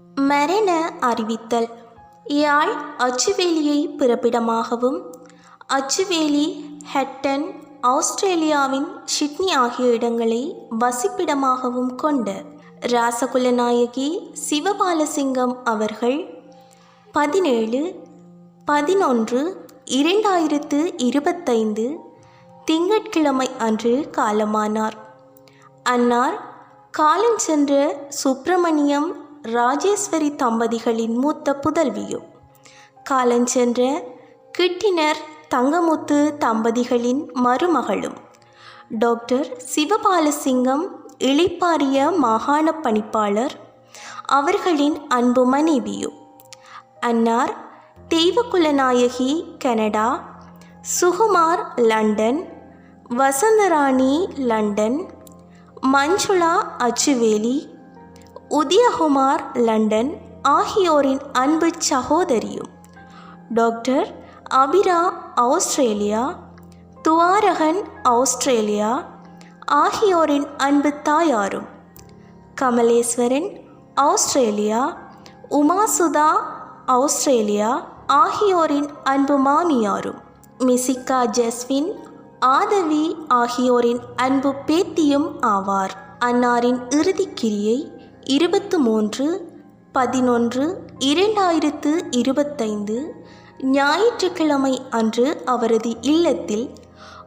மரண அறிவித்தல். யாழ் அச்சுவேலியை பிறப்பிடமாகவும் அச்சுவேலி ஹெட்டன் ஆஸ்திரேலியாவின் சிட்னி ஆகிய இடங்களை வசிப்பிடமாகவும் கொண்ட ராசகுலநாயகி சிவபாலசிங்கம் அவர்கள் பதினேழு பதினொன்று இரண்டாயிரத்து இருபத்தைந்து திங்கட்கிழமை அன்று காலமானார். அன்னார் காலஞ்சென்ற சுப்பிரமணியம் ராஜேஸ்வரி தம்பதிகளின் மூத்த புதல்வியும் காலஞ்சென்ற கிட்டினர் தங்கமுத்து தம்பதிகளின் மருமகளும். டாக்டர் சிவபாலசிங்கம் இழிப்பாரிய மாகாண பணிப்பாளர் அவர்களின் அன்பு மனைவியும் அன்னார் Theivakulanayaki Canada. Sukumar London. Vasantharani London. Manjula Achchuveli. Uthayakumar London ஆகியோரின் அன்பு சகோதரியும். Doctor Abira Australia. Thuvarakan Australia. ஆகியோரின் அன்பு தாயாரும். கமலேஸ்வரன் ஆஸ்திரேலியா. உமாசுதா ஆஸ்திரேலியா. ஆகியோரின் அன்பு மாமியாரும். மிசிகா ஜஸ்வின் ஆதவி ஆகியோரின் அன்பு பேத்தியும் ஆவார். அன்னாரின் இறுதிக்கிரியை இருபத்து மூன்று பதினொன்று இரண்டாயிரத்து இருபத்தைந்து ஞாயிற்றுக்கிழமை அன்று அவரது இல்லத்தில்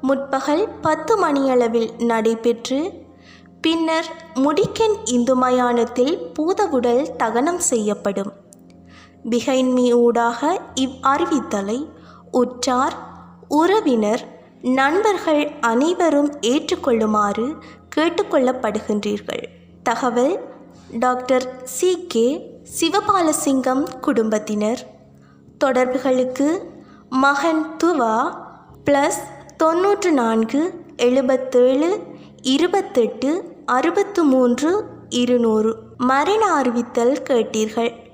முற்பகல் பத்து மணியளவில் நடைபெற்று பின்னர் முடிக்கன் இந்து மயானத்தில் பூதவுடல் தகனம் செய்யப்படும். பிகைன்மி ஊடாக இவ் அறிவித்தலை உற்றார் உறவினர் நண்பர்கள் அனைவரும் ஏற்றுக்கொள்ளுமாறு கேட்டுக்கொள்ளப்படுகின்றீர்கள். தகவல் டாக்டர் சி கே சிவபாலசிங்கம் குடும்பத்தினர். தொடர்புகளுக்கு மகன் துவா ப்ளஸ் தொண்ணூற்று நான்கு எழுபத்தேழு இருபத்தெட்டு அறுபத்து மூன்று இருநூறு மரண அறிவித்தல் கேட்டீர்கள்.